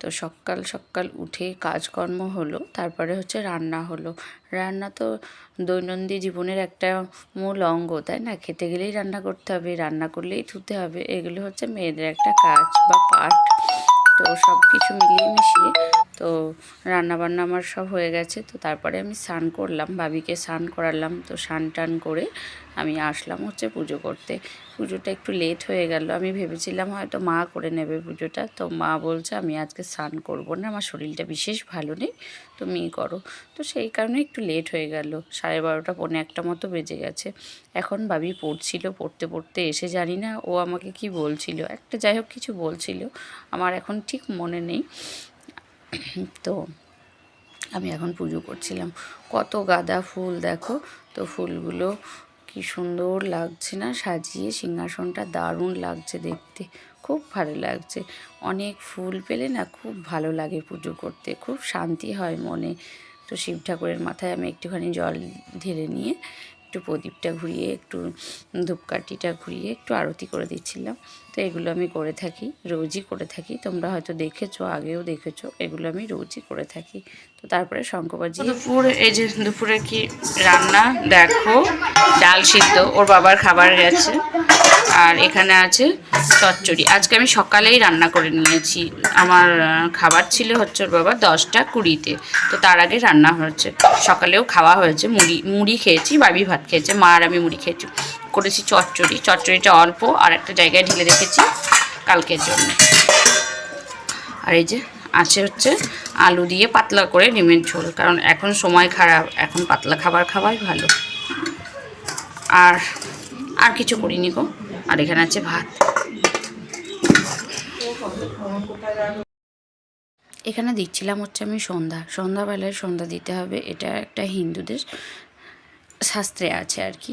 তো সকাল সকাল উঠে কাজকর্ম হলো, তারপরে হচ্ছে রান্না হলো। রান্না তো দৈনন্দিন জীবনের একটা মূল অঙ্গ, তাই না? খেতে গেলেই রান্না করতে হবে, রান্না করলেই ধুতে হবে, এগুলো হচ্ছে মেয়েদের একটা কাজ বা পার্ট তো সব কিছু মিলিয়ে মিশিয়ে তো রান্না বান্না আমার সব হয়ে গেছে, তো তারপরে আমি স্নান করলাম, ভাবিকে স্নান করালাম, তো স্নান টান করে আমি আসলাম হচ্ছে পুজো করতে। পুজোটা একটু লেট হয়ে গেল, আমি ভেবেছিলাম হয়তো মা করে নেবে পুজোটা, তো মা বলছে আমি আজকে স্নান করব না, আমার শরীরটা বিশেষ ভালো নেই তুমি করো। তো সেই কারণে একটু লেট হয়ে গেল, সাড়ে বারোটা, পৌনে একটা মতো বেজে গেছে। এখন ভাবি পড়ছিল, পড়তে পড়তে এসে জানি না, ও আমাকে কি বলছিল, একটা যাই হোক কিছু বলছিল, আমার এখন ঠিক মনে নেই। তো আমি এখন পুজো করছিলাম। কত গাঁদা ফুল দেখো, তো ফুলগুলো কি সুন্দর লাগছে না? সাজিয়ে সিংহাসনটা দারুণ লাগছে দেখতে, খুব ভালো লাগছে। অনেক ফুল পেলে না খুব ভালো লাগে পুজো করতে, খুব শান্তি হয় মনে। তো শিব ঠাকুরের মাথায় আমি একটুখানি জল ঢেলে নিয়ে একটু প্রদীপটা ঘুরিয়ে, একটু ধূপকাঠিটা ঘুরিয়ে একটু আরতি করে দিচ্ছিলাম। তো এগুলো আমি করে থাকি, রোজই করে থাকি। তোমরা হয়তো দেখেছ, আগেও দেখেছ, এগুলো আমি রোজই করে থাকি। তো তারপরে শঙ্করবাজি দুপুর, এই যে দুপুরে কি রান্না, দেখো, ডাল সিদ্ধ, ওর বাবার খাবার গেছে আর এখানে আছে চচ্চড়ি। আজকে আমি সকালেই রান্না করে নিয়েছি। আমার খাবার ছিল হচ্ছে ওর বাবা দশটা কুড়িতে। তো তার আগে রান্না হয়েছে। সকালেও খাওয়া হয়েছে। মুড়ি মুড়ি খেয়েছি, বাবি ভাত খেয়েছে। মা আর আমি মুড়ি খেয়েছি। করেছি চচ্চড়ি। চচ্চড়িটা অল্প আর একটা জায়গায় ঢেলে রেখেছি কালকের জন্য। আর এই যে আছে হচ্ছে আলু দিয়ে পাতলা করে ডিমের ঝোল, কারণ এখন সময় খারাপ, এখন পাতলা খাবার খাওয়াই ভালো। আর আর কিছু করিনি গো। আর এখানে আছে ভাত। এখানে দিচ্ছিলাম হচ্ছে আমি সন্ধ্যা। সন্ধ্যাবেলায় সন্ধ্যা দিতে হবে, এটা একটা হিন্দুদের শাস্ত্রে আছে আর কি।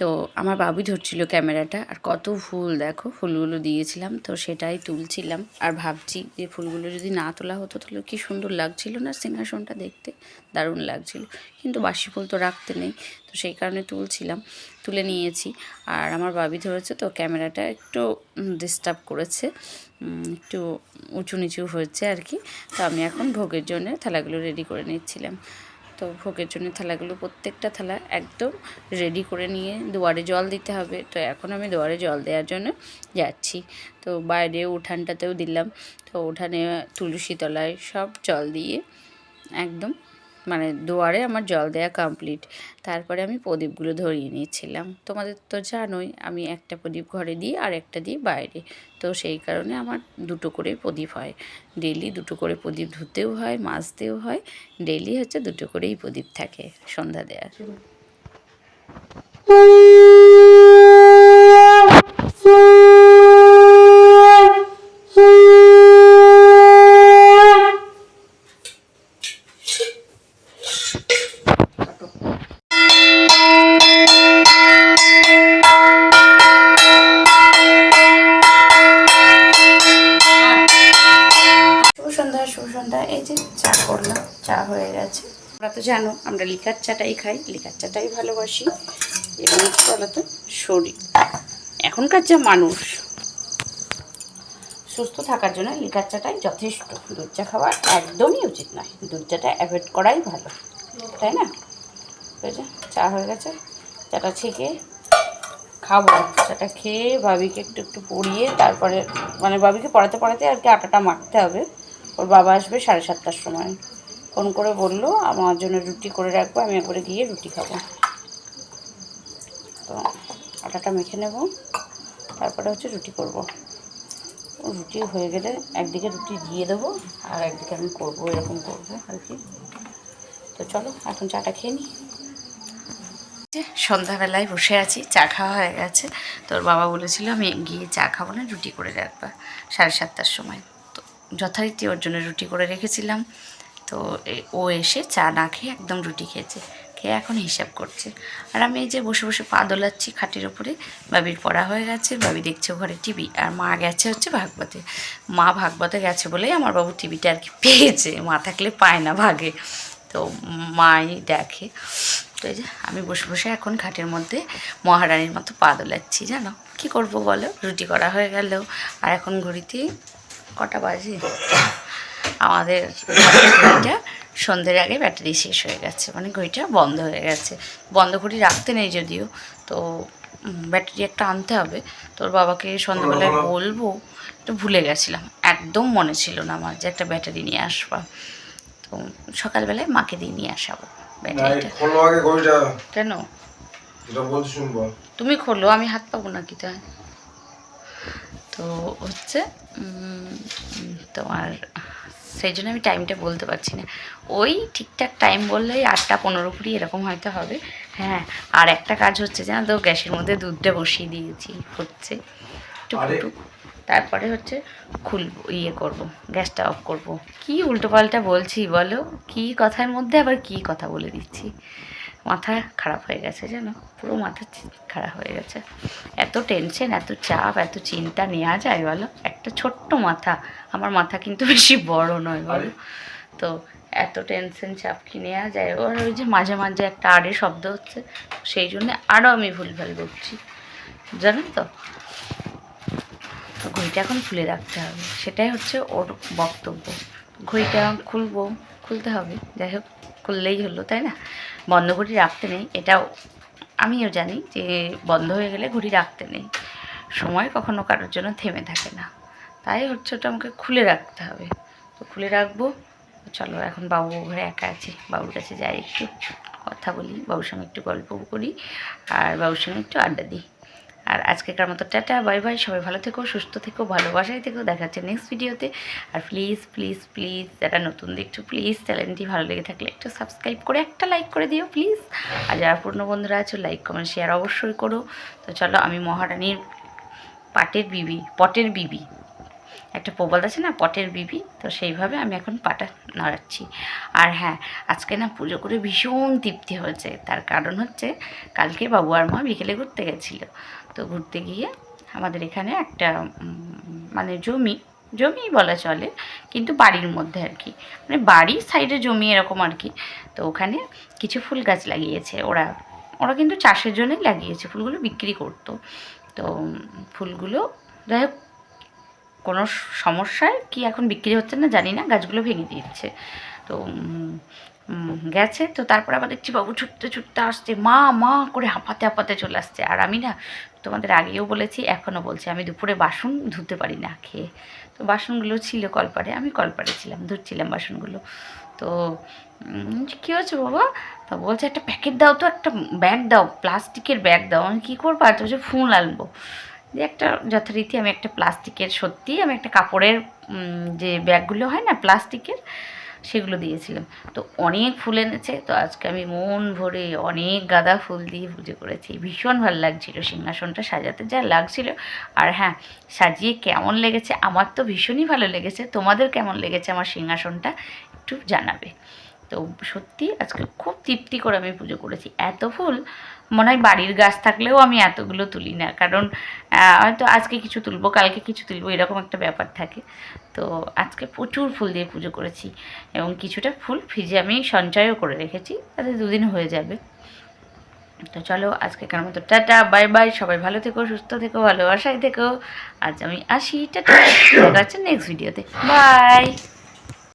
তো আমার বাবু ধরছিল ক্যামেরাটা, আর কত ফুল দেখো, ফুলগুলো দিয়েছিলাম, তো সেটাই তুলছিলাম। আর ভাবছি যে ফুলগুলো যদি না তোলা হতো, তাহলে কি সুন্দর লাগছিল না সিংহাসনটা দেখতে? দারুণ লাগছিল। কিন্তু বাসি ফুল তো রাখতে নেই, তো সেই কারণে তুলছিলাম, তুলে নিয়েছি। আর আমার বাবি ধরেছে তো ক্যামেরাটা একটু ডিস্টার্ব করেছে একটু উঁচু নিচু হয়েছে আর কি। তো আমি এখন ভোগের জন্য থালাগুলো রেডি করে নিচ্ছিলাম। তো ভোগের জন্য থালাগুলো প্রত্যেকটা থালা একদম রেডি করে নিয়ে দুয়ারে জল দিতে হবে। তো এখন আমি দুয়ারে জল দেওয়ার জন্য যাচ্ছি। তো বাইরে উঠানটাতেও দিলাম। তো উঠানে তুলসী তলায় সব জল দিয়ে একদম মানে দুয়ারে আমার জল দেওয়া কমপ্লিট তারপরে আমি প্রদীপগুলো ধরিয়ে নিয়েছিলাম। তোমাদের তো জানোই, আমি একটা প্রদীপ ঘরে দিই আর একটা দিই বাইরে। তো সেই কারণে আমার দুটো করে প্রদীপ হয়। ডেলি দুটো করে প্রদীপ ধুতেও হয়, মাজতেও হয়। ডেলি হচ্ছে দুটো করেই প্রদীপ থাকে সন্ধ্যা দেওয়ার শুভ সন্ধ্যা শুভ সন্ধ্যা এই যে চা করলাম চা হয়ে গেছে তোমরা তো জানো, আমরা লিকার চাটাই খাই, লিকার চাটাই ভালোবাসি। এবং বলতো, শরীর। এখনকার যা মানুষ, সুস্থ থাকার জন্য লিকার চাটাই যথেষ্ট। দুধ চা খাওয়া একদমই উচিত নয়। দুধ চাটা অ্যাভয়েড করাই ভালো। তাই না? চা হয়ে গেছে। চাটা ছেঁকে খাব। চাটা খেয়ে বাবিকে একটু একটু পরিয়ে তারপরে মানে বাবিকে পড়াতে পড়াতে আর কি আটাটা মাখতে হবে। ওর বাবা আসবে সাড়ে সাতটার সময়। ফোন করে বলল, আমার জন্য রুটি করে রাখব, আমি একবারে গিয়ে রুটি খাব। তো আটাটা মেখে নেব, তারপরে হচ্ছে রুটি করব। রুটি হয়ে গেলে একদিকে রুটি দিয়ে দেবো, আর একদিকে আমি করব, এরকম করব আর কি। তো চলো, এখন চাটা খেয়ে নিই। সন্ধ্যাবেলায় বসে আছি, চা খাওয়া হয়ে গেছে। তোর বাবা বলেছিল আমি গিয়ে চা খাব না, রুটি করে রাখবা, সাড়ে সাতটার সময়। তো যথারীতি ওর জন্য রুটি করে রেখেছিলাম। তো ও এসে চা না খেয়ে একদম রুটি খেয়েছে, খেয়ে এখন হিসাব করছে। আর আমি এই যে বসে বসে পা দোলাচ্ছি খাটের ওপরে, বাবির পড়া হয়ে গেছে, বাবি দেখছে ঘরে টিভি, আর মা গেছে হচ্ছে ভাগবতে। মা ভাগবতে গেছে বলেই আমার বাবু টিভিটা আর কি পেয়েছে, মা থাকলে পায় না ভাগে। তো মাই দেখে, তো এই যে আমি বসে বসে এখন খাটের মধ্যে মহারানীর মতো পা দোলাচ্ছি, জানো? কি করব বলো? রুটি করা হয়ে গেল, আর এখন ঘড়িতে কটা বাজে? আমাদের ঘড়িটা সন্ধ্যের আগে ব্যাটারি শেষ হয়ে গেছে। মানে ঘড়িটা বন্ধ হয়ে গেছে। বন্ধ ঘড়ি রাখতে নেই যদিও। তো ব্যাটারি একটা আনতে হবে। তোর বাবাকে সন্ধ্যাবেলায় বলব একটু ভুলে গেছিলাম। একদম মনে ছিল না আমার যে একটা ব্যাটারি নিয়ে আসবা। তো সকালবেলায় মাকে দিয়ে নিয়ে আসাবো ব্যাটারিটা। কেন? তুমি খোলো আমি হাত পাবো না কি তাই? তো হচ্ছে তোমার সেই জন্য আমি টাইমটা বলতে পারছি না। ওই ঠিকঠাক টাইম বললেই আটটা পনেরো কুড়ি এরকম হয়তো হবে। হ্যাঁ আর একটা কাজ হচ্ছে জানো তো গ্যাসের মধ্যে দুধটা বসিয়ে দিয়েছি হচ্ছে। টুকটুক। তারপরে হচ্ছে খুলব ইয়ে করব গ্যাসটা অফ করব। কি উল্টোপাল্টা বলছি বলো? কি কথার মধ্যে আবার কি কথা বলে দিচ্ছি? মাথা খারাপ হয়ে গেছে জানো পুরো মাথা খারাপ হয়ে গেছে। এত টেনশন এত চাপ এত চিন্তা নেওয়া যায় বলো? একটা ছোট্ট মাথা আমার মাথা কিন্তু বেশি বড় নয় বলো। তো এত টেনশন চাপ কি নেওয়া যায়? ওর ওই যে মাঝে মাঝে একটা আড়ে শব্দ হচ্ছে সেই জন্য আরও আমি ভুলভাল করছি জানেন তো ঘড়িটা এখন খুলে রাখতে হবে। সেটাই হচ্ছে ওর বক্তব্য। ঘড়িটা খুলবো খুলতে হবে। যাই হোক, খুললেই হলো, তাই না? বন্ধ ঘড়ি রাখতে নেই, এটাও আমিও জানি যে বন্ধ হয়ে গেলে ঘড়ি রাখতে নেই। সময় কখনো কারোর জন্য থেমে থাকে না। তাই হচ্ছে ওটা আমাকে খুলে রাখতে হবে। তো খুলে রাখব। চলো, এখন বাবু ঘরে একা আছে, বাবুর কাছে যাই একটু, কথা বলি, বাবুর সঙ্গে একটু গল্প করি, আর বাবুর সঙ্গে একটু আড্ডা দিই। আর আজকেকার মতো টাটা, বাই বাই, সবাই ভালো থেকো, সুস্থ থেকো, ভালোবাসায় থেকো, দেখা হচ্ছে নেক্সট ভিডিওতে আর প্লিজ প্লিজ প্লিজ যারা নতুন দেখছ প্লিজ চ্যানেলটি ভালো লেগে থাকলে একটু সাবস্ক্রাইব করে একটা লাইক করে দিও প্লিজ আর যারা পূর্ণ বন্ধুরা আছো লাইক কমেন্ট শেয়ার অবশ্যই করো। তো চলো, আমি মহারানীর পাটের বিবি, পটের বিবি। একটা প্রবাদ আছে না, পটের বিবি, তো সেইভাবে আমি এখন পাটা নড়াচ্ছি। আর হ্যাঁ আজকে না পুজো করে ভীষণ তৃপ্তি হয়েছে। তার কারণ হচ্ছে, কালকে বাবু আর মা বিকেলে ঘুরতে গেছিল। তো ঘুরতে গিয়ে আমাদের এখানে একটা মানে জমি জমি বলা চলে, কিন্তু বাড়ির মধ্যে আর কি। মানে বাড়ির সাইডে জমি এরকম আর কি। তো ওখানে কিছু ফুল গাছ লাগিয়েছে ওরা। ওরা কিন্তু চাষের জন্যই লাগিয়েছে, ফুলগুলো বিক্রি করতো। তো ফুলগুলো যাই হোক কোনো সমস্যায় কি এখন বিক্রি হচ্ছে না জানি না, গাছগুলো ভেঙে দিচ্ছে তো গেছে। তো তারপর আবার দেখছি বাবু ছুটতে ছুটতে আসছে, মা মা, করে হাঁপাতে হাঁপাতে চলে আসছে। আর আমি না তোমাদের আগেও বলেছি, এখনও বলছি, আমি দুপুরে বাসন ধুতে পারি না খেয়ে। তো বাসনগুলো ছিল কলপারে, আমি কলপারে ছিলাম, ধুচ্ছিলাম বাসনগুলো। তো কী হয়েছে বাবা? তা বলছে, একটা প্যাকেট দাও তো, একটা ব্যাগ দাও, প্লাস্টিকের ব্যাগ দাও। আমি, কী করব? আর তো ফুল আনব। যে একটা যথারীতি আমি একটা প্লাস্টিকের সত্যি, আমি একটা কাপড়ের যে ব্যাগগুলো হয় না, প্লাস্টিকের, সেগুলো দিয়েছিলাম। তো অনেক ফুল এনেছে। তো আজকে আমি মন ভরে অনেক গাঁদা ফুল দিয়ে পুজো করেছি। ভীষণ ভালো লাগছিল। সিংহাসনটা সাজাতে যা লাগছিল। আর হ্যাঁ সাজিয়ে কেমন লেগেছে, আমার তো ভীষণই ভালো লেগেছে। তোমাদের কেমন লেগেছে আমার সিংহাসনটা, একটু জানাবে। তো সত্যি আজকে খুব তৃপ্তি করে আমি পুজো করেছি। এত ফুল, মনে হয় বাড়ির গাছ থাকলেও আমি এতগুলো তুলি না। কারণ হয়তো আজকে কিছু তুলবো, কালকে কিছু তুলবো, এরকম একটা ব্যাপার থাকে। তো আজকে প্রচুর ফুল দিয়ে পুজো করেছি এবং কিছুটা ফুল ফ্রিজে আমি সঞ্চয়ও করে রেখেছি। তাতে দুদিন হয়ে যাবে। তো চলো, আজকে কেন মতো টাটা, বাই বাই, সবাই ভালো থেকো, সুস্থ থেকো, ভালোবাসায় থেকো। আজ আমি আসি, টাটা, দেখা নেক্সট ভিডিওতে বাই